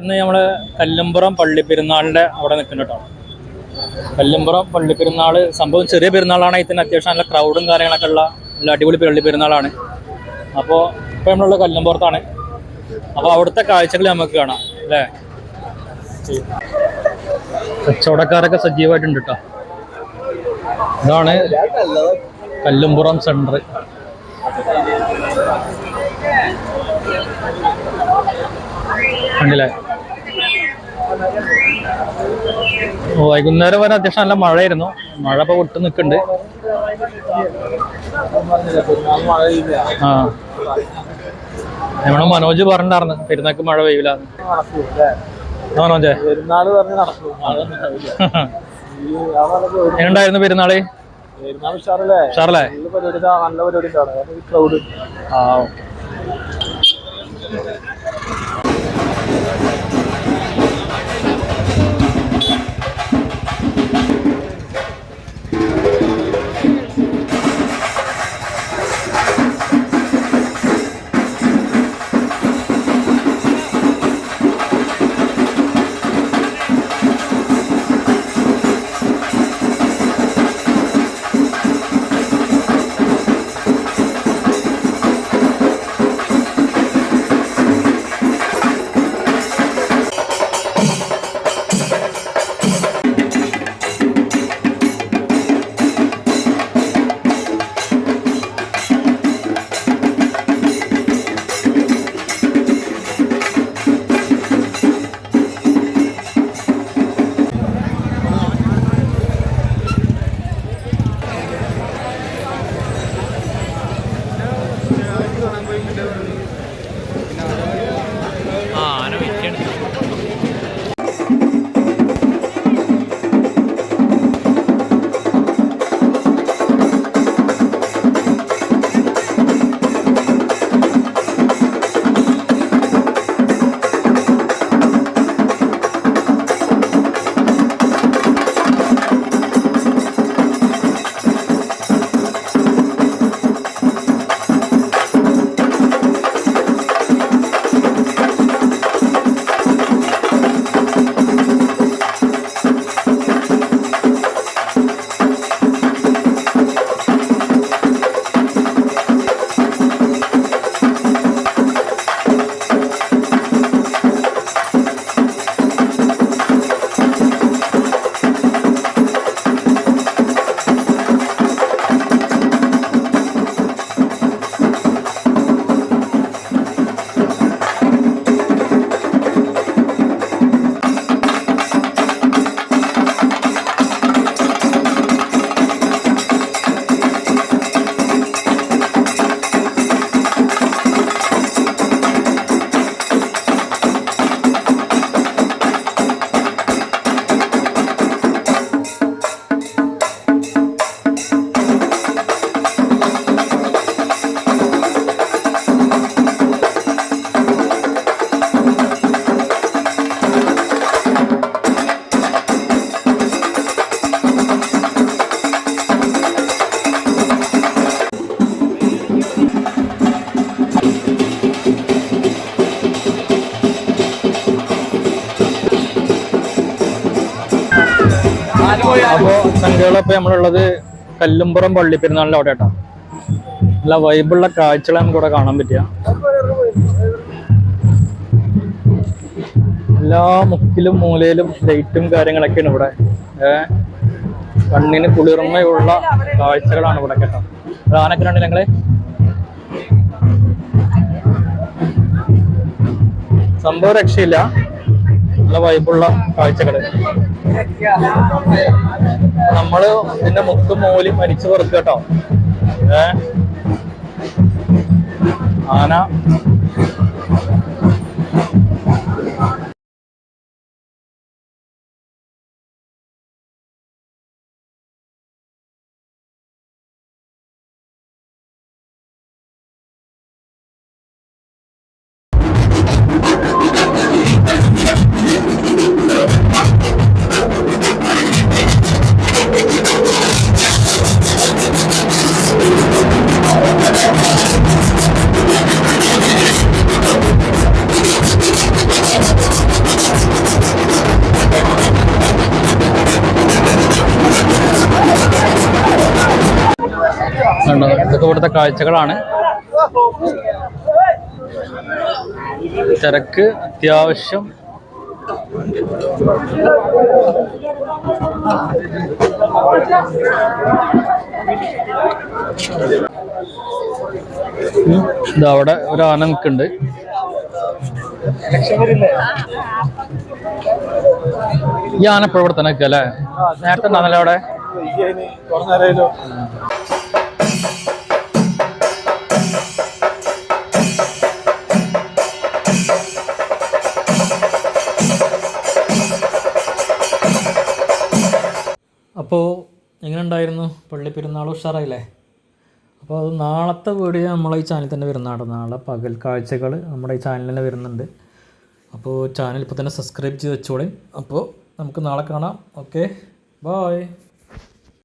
ഇന്ന് നമ്മൾ കല്ലുംപുറം പള്ളി പെരുന്നാളിന്റെ അവിടെ നിൽക്കുന്നു കേട്ടോ. പള്ളി പെരുന്നാൾ സംഭവം ചെറിയ പെരുന്നാളാണ്. ഇതിന് അത്യാവശ്യം നല്ല ക്രൗഡും കാര്യങ്ങളൊക്കെ ഉള്ള നല്ല അടിപൊളി പള്ളി പെരുന്നാളാണ്. അപ്പോൾ ഇപ്പോൾ നമ്മളുള്ള കല്ലുംപുറത്താണ്. അപ്പോൾ അവിടുത്തെ കാഴ്ചകൾ നമുക്ക് കാണാം അല്ലേ? കച്ചവടക്കാരൊക്കെ സജീവമായിട്ടുണ്ട് കേട്ടോ. ഇതാണ് കല്ലുംപുറം സെന്റർ കണ്ടില്ലേ? വൈകുന്നേരം വരെ അത്യാവശ്യം നല്ല മഴയായിരുന്നു. മഴ ഇപ്പൊ വിട്ട് നിൽക്കുന്നുണ്ട്. ആ. നമ്മളെ മനോജ് പറഞ്ഞിട്ടാണ് പെരുന്നാക്ക് മഴ പെയ്യില്ല മനോജേ? എങ്ങനെയുണ്ടായിരുന്നു പെരുന്നാൾ? പെരുന്നാൾ ഉഷാറല്ലേ? ഉഷാറല്ലേ? നല്ല പരിപാടി നല്ല ആ ഓക്കെ. അപ്പോ സംഖ്യകളപ്പോ നമ്മളുള്ളത് കല്ലുംപുറം പള്ളി പെരുന്നാളിന്റെ അവിടെ കേട്ടോ നല്ല വൈബുള്ള കാഴ്ചകൾ നമുക്ക് ഇവിടെ കാണാൻ പറ്റിയ. എല്ലാ മുക്കിലും മൂലയിലും ലൈറ്റും കാര്യങ്ങളൊക്കെയാണ് ഇവിടെ. കണ്ണിന് കുളിർമയുള്ള കാഴ്ചകളാണ് ഇവിടെ കേട്ടോ. ആനൊക്കെ ഉണ്ട് ഞങ്ങൾ സംഭവം രക്ഷയില്ല. നല്ല വൈബുള്ള കാഴ്ചകൾ നമ്മൾ ഇതിന്റെ മുക്കും മൂലി മരിച്ചു പെറുക്കട്ടോ ഏ? ആന. കണ്ടോ ഇതൊക്കെ ഇവിടുത്തെ കാഴ്ചകളാണ്. തിരക്ക് അത്യാവശ്യം. അവിടെ ഒരു ആന നിൽക്കുന്നുണ്ട്. ഈ ആന ഇപ്പോഴും ഇവിടെ തന്നെ നിൽക്കുക അല്ലേ? നേരത്തെ ഉണ്ടാകുന്നല്ലേ അവിടെ? എങ്ങനെ ഉണ്ടായിരുന്നു പള്ളി പെരുന്നാൾ ഉഷാറായില്ലേ? അപ്പോൾ അത് നാളത്തെ വീഡിയോ നമ്മളെ ഈ ചാനലിൽ തന്നെ വരുന്നതാണ്. നാളെ പകൽ കാഴ്ചകൾ നമ്മുടെ ഈ ചാനലിൽ തന്നെ വരുന്നുണ്ട്. അപ്പോൾ ചാനൽ ഇപ്പോൾ തന്നെ സബ്സ്ക്രൈബ് ചെയ്ത് വെച്ചോളി. അപ്പോൾ നമുക്ക് നാളെ കാണാം. Okay bye